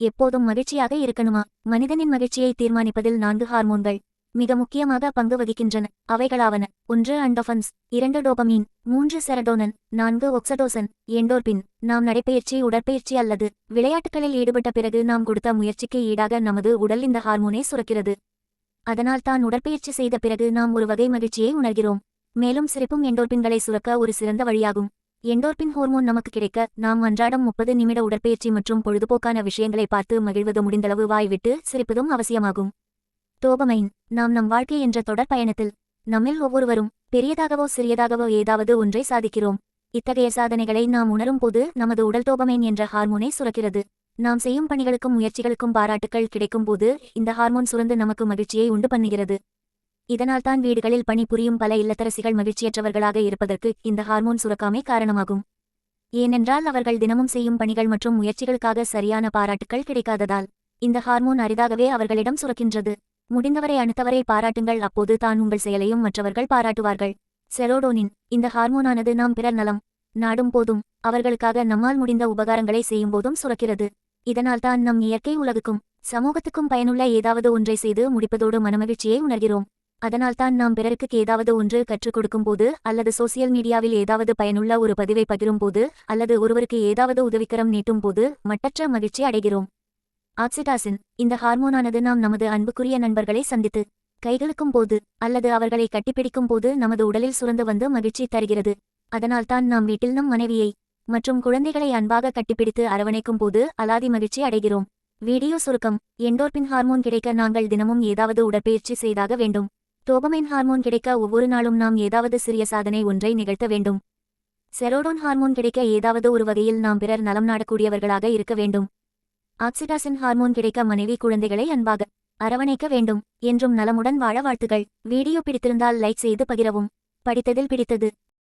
எப்போதும் மகிழ்ச்சியாக இருக்கணுமா? மனிதனின் மகிழ்ச்சியை தீர்மானிப்பதில் நான்கு ஹார்மோன்கள் மிக முக்கியமாக பங்கு வகிக்கின்றன. அவைகளாவன. ஒன்று அண்டோஃபன்ஸ் இரண்டு டோபமீன் மூன்று செரடோனன் நான்கு ஒக்சடோசன் எண்டோர்பின் நாம் நடைப்பயிற்சி உடற்பயிற்சி அல்லது விளையாட்டுகளில் ஈடுபட்ட பிறகு நாம் கொடுத்த முயற்சிக்கு ஈடாக நமது உடல் இந்த ஹார்மோனை சுரக்கிறது. அதனால் தான் உடற்பயிற்சி செய்த பிறகு நாம் ஒரு வகை மகிழ்ச்சியை உணர்கிறோம். மேலும் சிரிப்பும் எண்டோர்பின்களை சுரக்க ஒரு சிறந்த வழியாகும். எண்டோர்பின் ஹோர்மோன் நமக்கு கிடைக்க நாம் அன்றாடம் முப்பது நிமிட உடற்பயிற்சி மற்றும் பொழுதுபோக்கான விஷயங்களை பார்த்து மகிழ்வது முடிந்தளவு வாய்விட்டு சிரிப்பதும் அவசியமாகும். டோபமைன் நாம் நம் வாழ்க்கை என்ற தொடர் பயணத்தில் நம்மில் ஒவ்வொருவரும் பெரியதாகவோ சிறியதாகவோ ஏதாவது ஒன்றை சாதிக்கிறோம். இத்தகைய சாதனைகளை நாம் உணரும் போது நமது உடல் டோபமைன் என்ற ஹார்மோனை சுரக்கிறது. நாம் செய்யும் பணிகளுக்கும் முயற்சிகளுக்கும் பாராட்டுக்கள் கிடைக்கும்போது இந்த ஹார்மோன் சுரந்து நமக்கு மகிழ்ச்சியை உண்டு பண்ணுகிறது. இதனால்தான் வீடுகளில் பணிபுரியும் பல இல்லத்தரசிகள் மகிழ்ச்சியற்றவர்களாக இருப்பதற்கு இந்த ஹார்மோன் சுரக்காமே காரணமாகும். ஏனென்றால் அவர்கள் தினமும் செய்யும் பணிகள் மற்றும் முயற்சிகளுக்காக சரியான பாராட்டுக்கள் கிடைக்காததால் இந்த ஹார்மோன் அரிதாகவே அவர்களிடம் சுரக்கின்றது. முடிந்தவரை அனுத்தவரை பாராட்டுங்கள் அப்போது தான் உங்கள் செயலையும் மற்றவர்கள் பாராட்டுவார்கள். செரோடோனின் இந்த ஹார்மோனானது நாம் பிறர் நலம் நாடும் போதும் அவர்களுக்காக நம்மால் முடிந்த உபகாரங்களை செய்யும்போதும் சுரக்கிறது. இதனால்தான் நம் இயற்கை உலகுக்கும் சமூகத்துக்கும் பயனுள்ள ஏதாவது ஒன்றை செய்து முடிப்பதோடு மனமகிழ்ச்சியை உணர்கிறோம். அதனால்தான் நாம் பிறருக்கு ஏதாவது ஒன்று கற்றுக் கொடுக்கும்போது அல்லது சோசியல் மீடியாவில் ஏதாவது பயனுள்ள ஒரு பதிவை பகிரும்போது அல்லது ஒருவருக்கு ஏதாவது உதவிக்கரம் நீட்டும் போது மட்டற்ற மகிழ்ச்சி அடைகிறோம். ஆக்சிடாசின் இந்த ஹார்மோனானது நாம் நமது அன்புக்குரிய நண்பர்களை சந்தித்து கைகளுக்கும் போது அல்லது அவர்களை கட்டிப்பிடிக்கும் போது நமது உடலில் சுரந்து வந்து மகிழ்ச்சி தருகிறது. அதனால்தான் நாம் வீட்டில் நம் மனைவியை மற்றும் குழந்தைகளை அன்பாக கட்டிப்பிடித்து அரவணைக்கும் போது அலாதி மகிழ்ச்சி அடைகிறோம். வீடியோ சுருக்கம் எண்டோர்பின் ஹார்மோன் கிடைக்க நாங்கள் தினமும் ஏதாவது உடற்பயிற்சி செய்தாக வேண்டும். டோபமைன் ஹார்மோன் கிடைக்க ஒவ்வொரு நாளும் நாம் ஏதாவது சிறிய சாதனை ஒன்றை நிகழ்த்த வேண்டும். செரோடோன் ஹார்மோன் கிடைக்க ஏதாவது ஒரு வகையில் நாம் பிறர் நலம் நாடக்கூடியவர்களாக இருக்க வேண்டும். ஆக்சிடாசின் ஹார்மோன் கிடைக்க மனைவி குழந்தைகளை அன்பாக அரவணைக்க வேண்டும். என்றும் நலமுடன் வாழ வாழ்த்துகள். வீடியோ பிடித்திருந்தால் லைக் செய்து பகிரவும். படித்ததில் பிடித்தது.